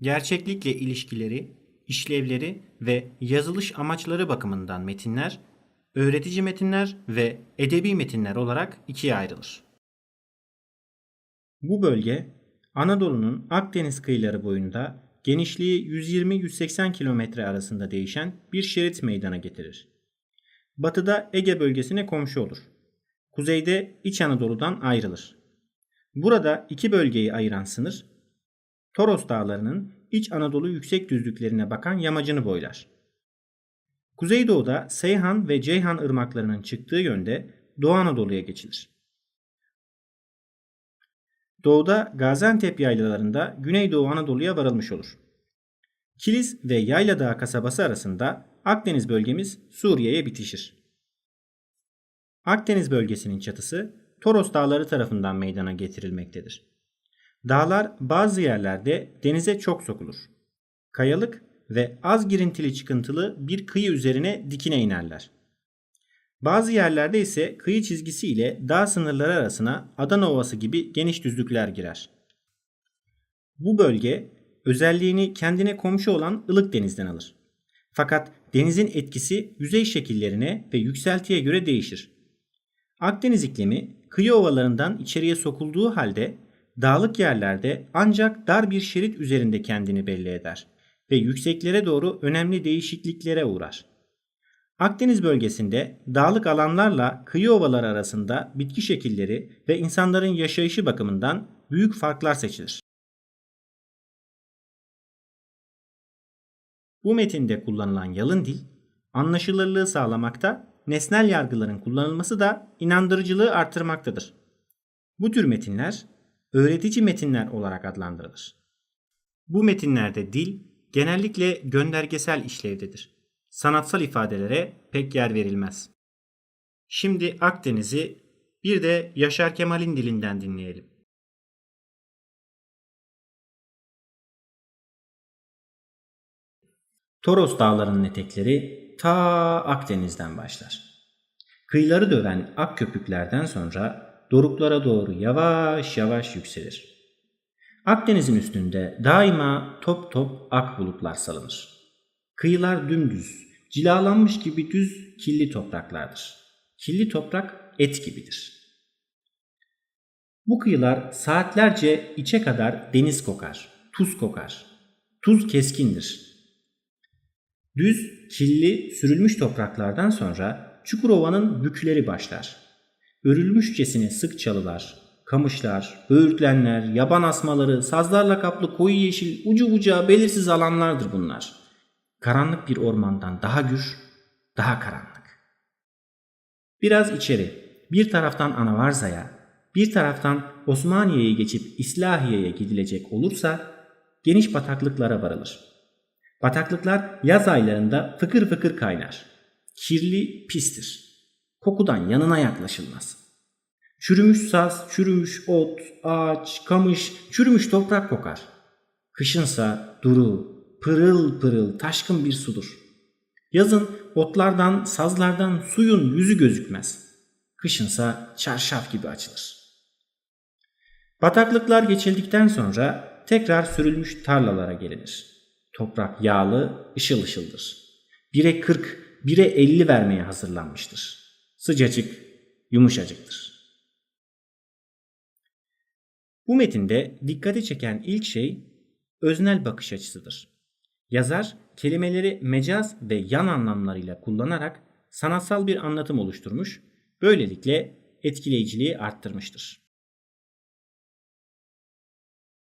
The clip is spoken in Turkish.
Gerçeklikle ilişkileri, işlevleri ve yazılış amaçları bakımından metinler, öğretici metinler ve edebi metinler olarak ikiye ayrılır. Bu bölge Anadolu'nun Akdeniz kıyıları boyunda genişliği 120-180 kilometre arasında değişen bir şerit meydana getirir. Batıda Ege bölgesine komşu olur. Kuzeyde İç Anadolu'dan ayrılır. Burada iki bölgeyi ayıran sınır, Toros Dağları'nın İç Anadolu yüksek düzlüklerine bakan yamacını boylar. Kuzeydoğuda Seyhan ve Ceyhan ırmaklarının çıktığı yönde Doğu Anadolu'ya geçilir. Doğuda Gaziantep yaylalarında Güneydoğu Anadolu'ya varılmış olur. Kilis ve Yayladağ kasabası arasında Akdeniz bölgemiz Suriye'ye bitişir. Akdeniz bölgesinin çatısı Toros Dağları tarafından meydana getirilmektedir. Dağlar bazı yerlerde denize çok sokulur. Kayalık ve az girintili çıkıntılı bir kıyı üzerine dikine inerler. Bazı yerlerde ise kıyı çizgisi ile dağ sınırları arasına Adana Ovası gibi geniş düzlükler girer. Bu bölge özelliğini kendine komşu olan ılık denizden alır. Fakat denizin etkisi yüzey şekillerine ve yükseltiye göre değişir. Akdeniz iklimi kıyı ovalarından içeriye sokulduğu halde dağlık yerlerde ancak dar bir şerit üzerinde kendini belli eder ve yükseklere doğru önemli değişikliklere uğrar. Akdeniz bölgesinde dağlık alanlarla kıyı ovaları arasında bitki şekilleri ve insanların yaşayışı bakımından büyük farklar seçilir. Bu metinde kullanılan yalın dil, anlaşılırlığı sağlamakta, nesnel yargıların kullanılması da inandırıcılığı artırmaktadır. Bu tür metinler öğretici metinler olarak adlandırılır. Bu metinlerde dil genellikle göndergesel işlevdedir. Sanatsal ifadelere pek yer verilmez. Şimdi Akdeniz'i bir de Yaşar Kemal'in dilinden dinleyelim. Toros dağlarının etekleri ta Akdeniz'den başlar. Kıyıları döven ak köpüklerden sonra doruklara doğru yavaş yavaş yükselir. Akdeniz'in üstünde daima top top ak bulutlar salınır. Kıyılar dümdüz, cilalanmış gibi düz killi topraklardır. Killi toprak et gibidir. Bu kıyılar saatlerce içe kadar deniz kokar, tuz kokar. Tuz keskindir. Düz, killi, sürülmüş topraklardan sonra Çukurova'nın bükleri başlar. Örülmüşçesine sık çalılar, kamışlar, böğürtlenler, yaban asmaları, sazlarla kaplı koyu yeşil, ucu bucağı belirsiz alanlardır bunlar. Karanlık bir ormandan daha gür, daha karanlık. Biraz içeri, bir taraftan Anavarza'ya, bir taraftan Osmaniye'ye geçip İslahiye'ye gidilecek olursa geniş bataklıklara varılır. Bataklıklar yaz aylarında fıkır fıkır kaynar. Kirli, pistir. Kokudan yanına yaklaşılmaz. Çürümüş saz, çürümüş ot, ağaç, kamış, çürümüş toprak kokar. Kışınsa duru, pırıl pırıl taşkın bir sudur. Yazın otlardan, sazlardan suyun yüzü gözükmez. Kışınsa çarşaf gibi açılır. Bataklıklar geçildikten sonra tekrar sürülmüş tarlalara gelinir. Toprak yağlı, ışıl ışıldır. Bire 40, bire 50 vermeye hazırlanmıştır. Sıcacık, yumuşacıktır. Bu metinde dikkati çeken ilk şey öznel bakış açısıdır. Yazar kelimeleri mecaz ve yan anlamlarıyla kullanarak sanatsal bir anlatım oluşturmuş, böylelikle etkileyiciliği arttırmıştır.